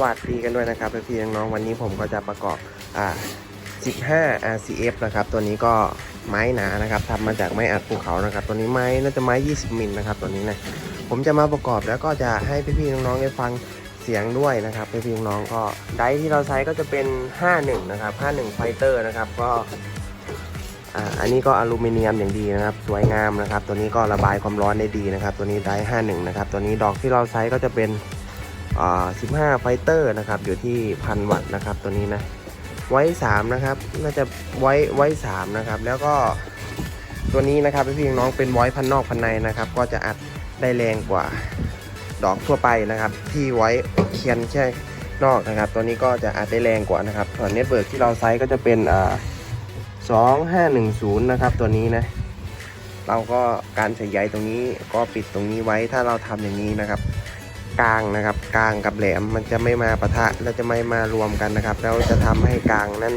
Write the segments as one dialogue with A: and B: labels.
A: วัสดีกันด้วยนะครับพี่ๆน้องๆวันนี้ผมก็จะประกอบอ่า15 RCF นะครับ ตัวนี้ก็ไม้หนานะครับทำมาจากไม้อัดภูเขานะครับ ตัวนี้ไม้น่าจะไม้ 20 มิลนะครับ ตัวนี้นะ ผมจะมาประกอบแล้วก็จะให้พี่ๆน้องๆได้ฟังเสียงด้วยนะครับพี่ๆน้องๆก็ไดร์ที่เราใช้ก็จะเป็น 51 นะครับ 51 Fighter นะครับ ก็อันนี้ก็อลูมิเนียมอย่างดีนะครับ สวยงามนะครับ ตัวนี้ก็ระบายความร้อนได้ดีนะครับ ตัวนี้ไดร์51 นะครับ ตัวนี้ดอกที่เราใช้ก็จะเป็น 15 ไฟเตอร์นะครับ อยู่ที่พันวัตต์นะครับตัวนี้นะ ไว้ 3 นะครับ น่าจะไว้ไว้ 3 นะครับ แล้วก็ตัวนี้นะครับพี่ๆน้องเป็นไว้พันนอกพันในนะครับ ก็จะอัดได้แรงกว่าดอกทั่วไปนะครับ ที่ไว้เคียนแค่นอกนะครับ ตัวนี้ก็จะอัดได้แรงกว่านะครับส่วนเน็ตเวิร์กที่เราใช้ก็จะเป็นอ่า2510 นะครับตัวนี้นะเราก็การใส่ใยตรงนี้ก็ปิดตรงนี้ไว้ถ้าเราทำอย่างนี้นะครับ กลางนะครับ กลางกับแหลมมันจะไม่มาปะทะและจะไม่มารวมกันนะครับ แล้วจะทำให้กลางนั้น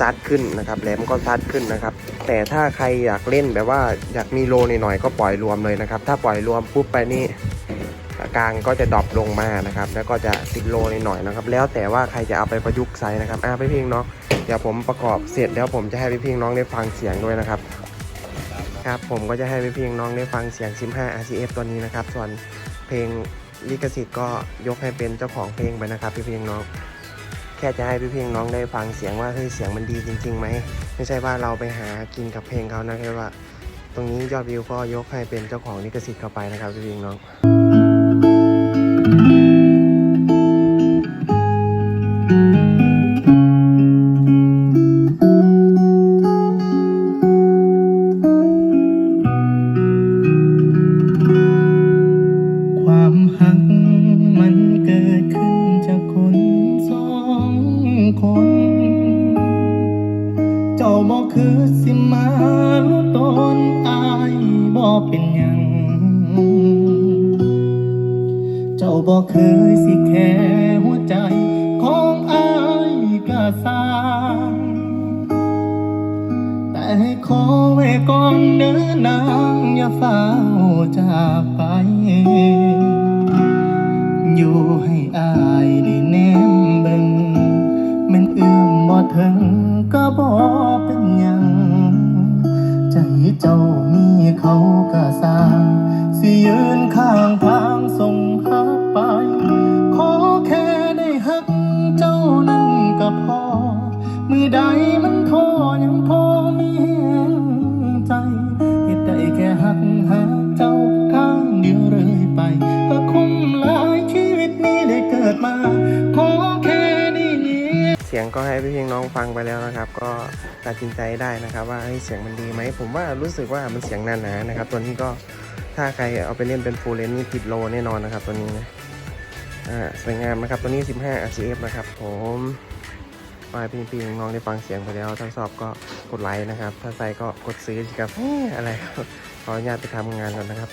A: ซัดขึ้นนะครับ แหลมก็ซัดขึ้นนะครับ แต่ถ้าใครอยากเล่นแบบว่าอยากมีโลนหน่อยก็ปล่อยรวมเลยนะครับ ถ้าปล่อยรวมปุ๊บไปนี่กลางก็จะดรอปลงมานะครับ แล้วก็จะติดโลนหน่อยนะครับ แล้วแต่ว่าใครจะเอาไปประยุกต์ใช้นะครับอ่าพี่พิงเนาะเดี๋ยวผมประกอบเสร็จแล้วผมจะให้พี่พิงน้องได้ฟังเสียงด้วยนะครับครับผมก็จะให้พี่พิงน้องได้ฟังเสียง 15 RCF ตัวนี้นะครับ ส่วนเพลง ลิขสิทธิ์ก็ยกให้เป็นเจ้าของเพลงไปนะครับพี่เพียงน้องแค่จะให้พี่เพียงน้องได้ฟังเสียงว่าเฮ้ยเสียงมันดีจริงๆไหมไม่ใช่ว่าเราไปหากินกับเพลงเขานะแค่ว่า ตรงนี้ยอดวิวก็ยกให้เป็นเจ้าของลิขสิทธิ์เข้าไปนะครับพี่เพียงน้อง
B: บอกคือสิมารู้ตนอายบอกเป็นหยัง เจ้าบอกเคยสิแค่หัวใจของอายกะสาง แต่ให้ขอไว้ก่อนเดินนางอย่าเฝ้าจากไป อยู่ให้อายด้ ยืนข้างทางส่งหักไป ขอแค่ได้หักเจ้านั้นก็พอ มือใดมันท้อยังพอมีแรงใจเหตุใดแค่หักหาเจ้าทางเดียวเรื่อยไปก็คุ้มหลายชีวิตนี้ได้เกิดมา ขอแค่ได้ยิน
A: เสียงก็ให้พี่เพียงน้องฟังไปแล้วนะครับ ก็ตัดสินใจได้นะครับ ว่าเฮ้ยเสียงมันดีไหม ผมว่ารู้สึกว่ามันเสียงหนาๆนะครับ ตัวนี้ก็ ถ้าใครเอาไปเล่นเป็นฟูลเลนนี่ติดโลแน่นอนนะครับ ตัวนี้นะอ่าสวยงามนะครับ ตัวนี้ 15 RCF นะครับ ผมมาพี่พี่น้องได้ฟังเสียงไปแล้ว ถ้าชอบก็กดไลค์นะครับ ถ้าใส่ก็กดซื้อสิครับอะไรขออนุญาตไปทำงานก่อนนะครับ